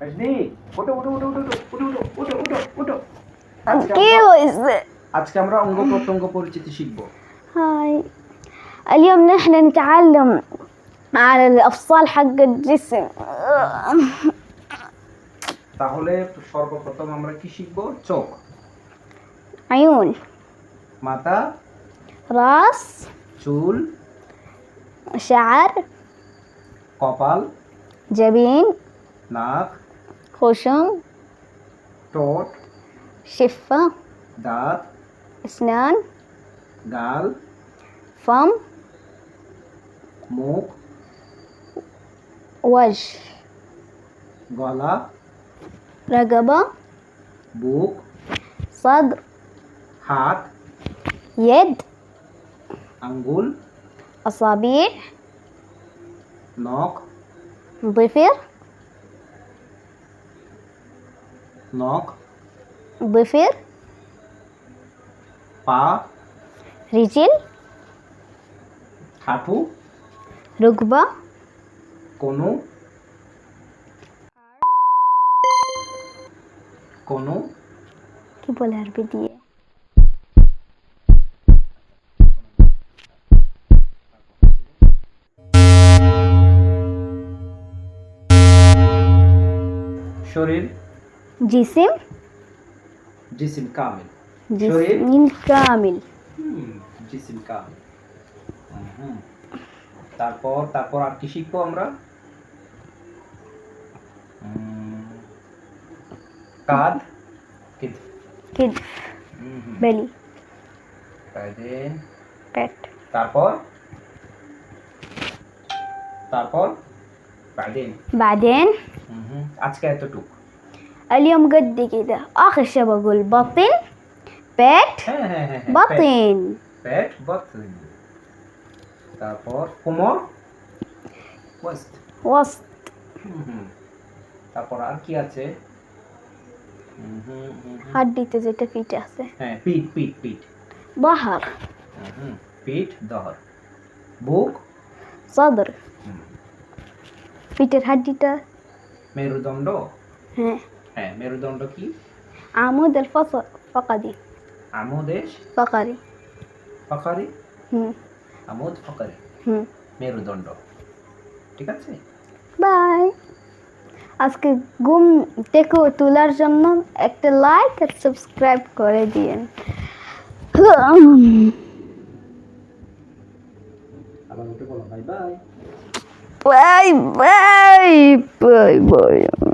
রজনী ওটো ওটো ওটো ওটো ওটো ওটো ওটো ওটো ওটো আজকে কি আমরা- হয়েছে আজকে আমরা অঙ্গ প্রত্যঙ্গ পরিচিতি শিখব هاي اليوم نحن نتعلم على الأفصال حق الجسم তাহলে সর্বপ্রথম আমরা কি শিখব চোখ عيون মাথা راس চুল شعر কপাল جبين নাক खुशम टोट शिफा दांत स्नान गाल फम मुख वज गला रगबा बुक सद हाथ यद अंगुल असाबी नोक ضفر Nok. Befir. পা রিজিল হাঁটু রুকবা কোনো কোনো কি বলে আরবি দিয়ে শরীর जिसिम जिसिम कामिल जिसिम कामिल জিসিম কামিল তারপর তারপর আর কি শিখবো আমরা কাদ কিদ কিদ বেলি কাজেন পেট তারপর তারপর বাদেন বাদেন আজকে এতটুকু اليوم قد كده اخر شيء بقول بطن بيت بطن بيت بطن তারপর কোমর وسط ওয়াস্ট তারপর আর কি আছে? হাড্ডিতে যেটা পিঠ আছে। হ্যাঁ পিঠ পিঠ পিঠ। বাহার। পিঠ দহর। বুক? সদর পিঠের হাড্ডিটা? মেরুদণ্ড? হ্যাঁ। হ্যাঁ মেরুদণ্ড কি? আমুদ আল ফকাদি আমুদেশ ফকারি। ফকারি? হুম। আমুদ ফকারি। হুম। মেরুদণ্ড। ঠিক আছে? বাই। আজকে ঘুম থেকে তোলার জন্য একটা লাইক আর সাবস্ক্রাইব করে দিন bye. Bye bye. Bye bye.